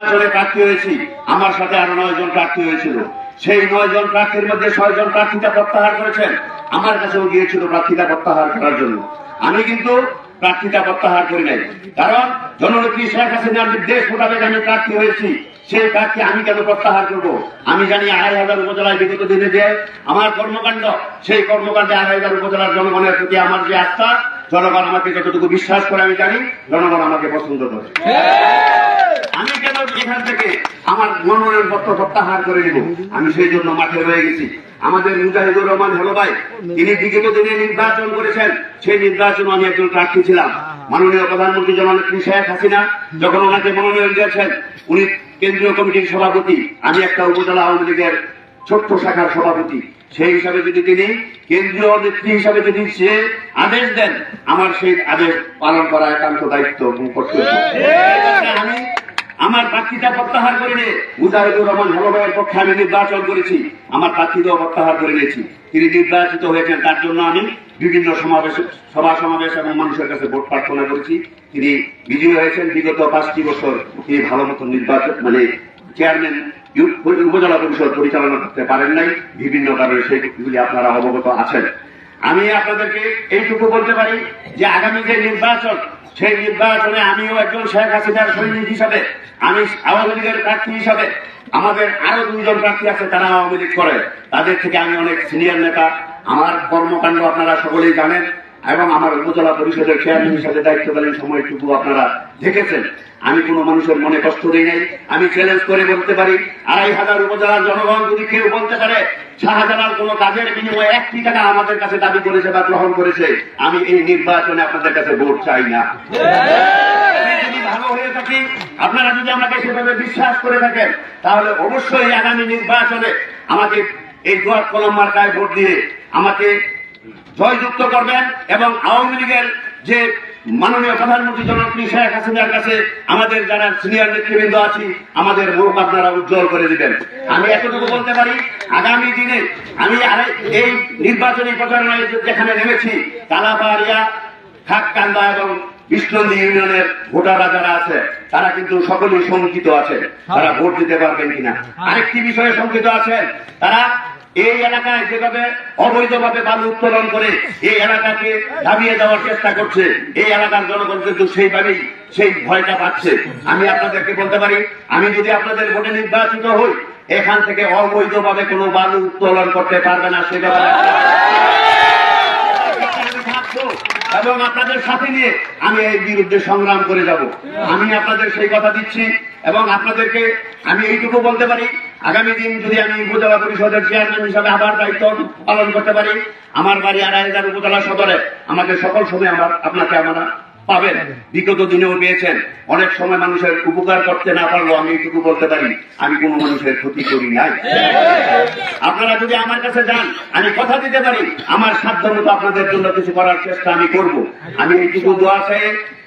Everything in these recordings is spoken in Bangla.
নির্বাচনে প্রার্থী হয়েছি। আমার সাথে আরও নয় জন প্রার্থী হয়েছিল। সেই নয় জন প্রার্থীর মধ্যে ছয় জন প্রার্থীতা প্রত্যাহার করেছেন। আমার কাছেও গিয়েছিল প্রার্থীতা প্রত্যাহার করার জন্য। আমি কিন্তু প্রার্থীতা প্রত্যাহার করি নাই। কারণ শেখ হাসিনার আমি প্রার্থী হয়েছি। সেই প্রার্থী আমি কেন প্রত্যাহার করব? আমি জানি আড়াই হাজার উপজেলায় বিগত দিনে যে আমার কর্মকাণ্ড, সেই কর্মকাণ্ডে আড়াই হাজার উপজেলার জনগণের প্রতি আমার যে আস্থা জনগণ আমাকে যতটুকু বিশ্বাস করে আমি জানি জনগণ আমাকে পছন্দ করে। আমি কেন এখান থেকে আমার মনোনয়ন পত্র প্রত্যাহার করে নিব? আমি সেই জন্য মাঠে রয়ে গেছি। আমাদের মুজাহিদুর রহমান হলো ভাই তিনি বিগত দিনে নির্বাচন করেছেন। সেই নির্বাচন আমি একজন প্রার্থী ছিলাম। মাননীয় প্রধানমন্ত্রী জননেত্রী শেখ হাসিনা যখন ওনাকে মনোনয়ন দিয়েছেন উনি কেন্দ্রীয় কমিটির সভাপতি আমি একটা উপজেলা আওয়ামী লীগের ছোট্ট শাখার সভাপতি। সেই হিসাবে যদি তিনি কেন্দ্রীয় নেত্রী হিসাবে যদি সে আদেশ দেন আমার সেই আদেশ পালন করা একান্ত দায়িত্ব এবং কর্তব্য। আমি আমার প্রার্থীটা প্রত্যাহার করে নিয়ে মুজাহিদুর রহমান হলভাইয়ের পক্ষে আমি নির্বাচন করেছি। আমার প্রার্থীটাও প্রত্যাহার করে নিয়েছি। তিনি নির্বাচিত হয়েছেন তার জন্য আমি বিভিন্ন সমাবেশ সভা সমাবেশ এবং মানুষের কাছে ভোট প্রার্থনা করেছি। তিনি বিজয়ী হয়েছেন বিগত পাঁচটি বছর। তিনি ভালো মতো নির্বাচন মানে চেয়ারম্যান উপজেলা পরিষদ পরিচালনা করতে পারেন নাই, বিভিন্ন কারণে সেইগুলি আপনারা অবগত আছেন। আমি আপনাদেরকে এইটুকু বলতে পারি যে আগামী যে নির্বাচন, সেই নির্বাচনে আমিও একজন শেখ হাসিনার সৈনিক হিসাবে, আমি আওয়ামী লীগের প্রার্থী হিসাবে, আমাদের আরও দুইজন প্রার্থী আছে তারা আওয়ামী লীগ করে। তাদের থেকে আমি অনেক সিনিয়র নেতা, আমার কর্মকাণ্ড আপনারা সকলেই জানেন। এবং আমার উপজেলা পরিষদের চেয়ারম্যান হিসাবে দায়িত্বকালীন সময়টুকু আপনারা দেখেছেন। আমি কোনো মানুষের মনে কষ্ট দিই নাই। আমি চ্যালেঞ্জ করে বলতে পারি, আড়াই হাজার উপজেলার জনগণ যদি কেউ বলতে পারে, শাহজালাল কোনো কাজের বিনিময়ে একটি টাকা আমাদের কাছে দাবি করেছে বা গ্রহণ করেছে, আমি এই নির্বাচনে আপনাদের কাছে ভোট চাই না। আপনারা যদি আমাকে সেভাবে বিশ্বাস করে থাকেন, তাহলে অবশ্যই আগামী নির্বাচনে আমাকে এই দোয়ার কলম মার্কায় ভোট দিয়ে আমাকে জয়যুক্ত করবেন এবং আওয়ামী লীগের যে মাননীয় প্রধানমন্ত্রী জনপ্রিয় শেখ হাসিনার কাছে আমাদের যারা সিনিয়র নেতৃবৃন্দ আছি আমাদের মুখ আপনারা উজ্জ্বল করে দিবেন। আমি এতটুকু বলতে পারি আগামী দিনে আমি এই নির্বাচনী প্রচারণায় যেখানে নেমেছি কালাপাড়িয়া খাককান্দা এবং বিষ্ণন্দী ইউনিয়নের ভোটাররা যারা আছে তারা কিন্তু সকলেই শঙ্কিত আছে তারা ভোট দিতে পারবেন কিনা? আরেকটি বিষয়ে শঙ্কিত আছেন তারা এই এলাকায় যেভাবে অবৈধভাবে বালু উত্তোলন করে এই এলাকাকে দাবিয়ে দেওয়ার চেষ্টা করছে, এই এলাকার জনগণ কিন্তু সেইভাবেই সেই ভয়টা পাচ্ছে। আমি আপনাদেরকে বলতে পারি, আমি যদি আপনাদের ভোটে নির্বাচিত হই, এখান থেকে অবৈধভাবে কোনো বালু উত্তোলন করতে পারবে না, সে ব্যাপারে এবং আপনাদের সাথে নিয়ে আমি এই বিরুদ্ধে সংগ্রাম করে যাব। আমি আপনাদের সেই কথা দিচ্ছি এবং আপনাদেরকে আমি এইটুকু বলতে পারি আগামী দিন যদি আমি উপজেলা পরিষদের চেয়ারম্যান হিসাবে আবার দায়িত্ব পালন করতে পারি, আমার বাড়ি আড়াই হাজার উপজেলা সদরে, আমাকে সকল সময় আমার, আপনাকে আমরা পাবেন। বিগত দিনেও পেয়েছেন। অনেক সময় মানুষের উপকার করতে না পারলেও আমি এইটুকু বলতে পারি, আমি কোনো মানুষের ক্ষতি করি নাই। আপনারা যদি আমার কাছে যান, আমি কথা দিতে পারি, আমার সাধ্য মতো আপনাদের জন্য কিছু করার চেষ্টা আমি করব। আমি এইটুকু দোয়া চাই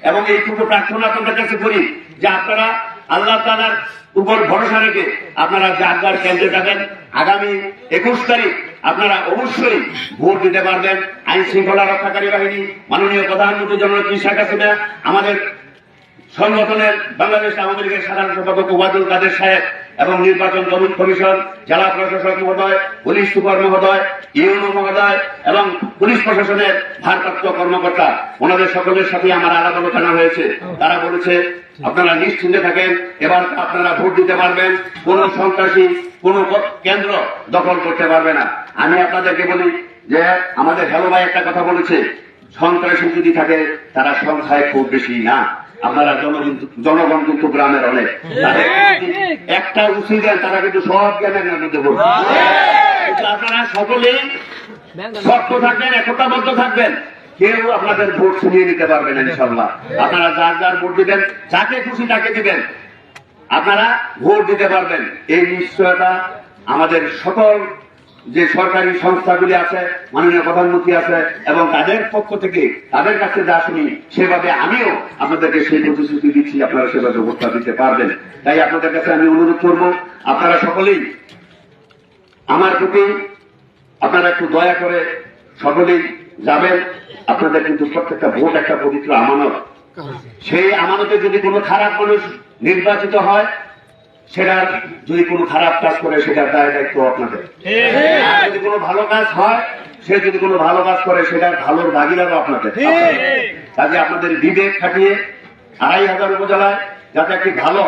এবং এইটুকু প্রার্থনা আপনাদের কাছে করি, যে আপনারা আল্লাহ তালার উপর ভরসা রেখে আপনারা যার কেন্দ্রে যাবেন, আগামী একুশ তারিখ আপনারা অবশ্যই ভোট দিতে পারবেন। আইন শৃঙ্খলা রক্ষাকারী বাহিনী, মাননীয় প্রধানমন্ত্রী জননেত্রী শেখ হাসিনা আমাদের সংগঠনের বাংলাদেশ আওয়ামী লীগের সাধারণ সম্পাদক ওবায়দুল কাদের সাহেব এবং নির্বাচন কমিশন, জেলা প্রশাসক মহোদয়, পুলিশ সুপার মহোদয়, ইউনো মহোদয় এবং পুলিশ প্রশাসনের ভারপ্রাপ্ত কর্মকর্তা, ওনাদের সকলের সাথে আমার আলাপ আলোচনা হয়েছে। তারা বলেছে আপনারা নিশ্চিন্তে থাকেন এবার আপনারা ভোট দিতে পারবেন কোন সন্ত্রাসী কোন কেন্দ্র দখল করতে পারবে না। আমি আপনাদেরকে বলি যে আমাদের হেলো ভাই একটা কথা বলেছে সন্ত্রাসী যদি থাকে তারা সংখ্যায় খুব বেশি না। আপনারা জনগণ জনগণ কিন্তু গ্রামের অনেক। একটা উচিত দেন তারা কিন্তু সব জ্ঞানের মধ্যে পড়বে আপনারা সকলেই শক্ত থাকবেন একতাবদ্ধ থাকবেন। কেউ আপনাদের ভোট ছিনিয়ে নিতে পারবেন ইনশাল্লাহ আপনারা যার যার ভোট দিবেন, যাকে খুশি তাকে দিবেন, আপনারা ভোট দিতে পারবেন। এই নিশ্চয়তা আমাদের সকল যে সরকারি সংস্থাগুলি আছে, মাননীয় প্রধানমন্ত্রী আছে, এবং তাদের পক্ষ থেকে, তাদের কাছে যা শুনি, সেভাবে আমিও আপনাদেরকে সেই প্রতিশ্রুতি দিচ্ছি, আপনারা সেভাবে ভোটটা দিতে পারবেন। তাই আপনাদের কাছে আমি অনুরোধ করব, আপনারা সকলেই আমার প্রতি আপনারা একটু দয়া করে সকলেই যাবেন, আপনাদের কিন্তু প্রত্যেকটা ভোট একটা পবিত্র আমানত। সেই আমানতে যদি কোনো খারাপ মানুষ নির্বাচিত হয়, সেটার যদি কোনো খারাপ কাজ করে, সেটার দায় দায়িত্ব আপনাদের। যদি কোনো ভালো কাজ হয়, সে যদি কোনো ভালো কাজ করে, সেটার ভালোর ভাগিদারও আপনাদের। কাজে আপনাদের বিবেক খাটিয়ে আড়াই হাজার উপজেলায় যাতে একটি ভালো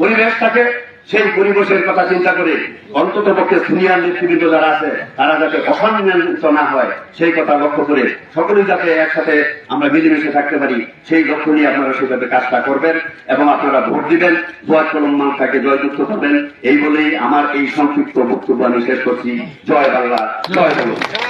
পরিবেশ থাকে সেই পরিবেশের কথা চিন্তা করে অন্তত পক্ষে সিনিয়র নেতৃবৃন্দ যারা আছে, তারা যাতে অসম্মানিত না হয়, সেই কথা লক্ষ্য করে সকলেই যাতে একসাথে আমরা মিলেমিশে থাকতে পারি, সেই লক্ষ্য নিয়ে আপনারা সেভাবে কাজটা করবেন এবং আপনারা ভোট দিবেন দোয়ার কলম মানটাকে জয়যুক্ত করবেন। এই বলেই আমার এই সংক্ষিপ্ত বক্তব্য আমি শেষ করছি। জয় বাংলা জয় বাংলা।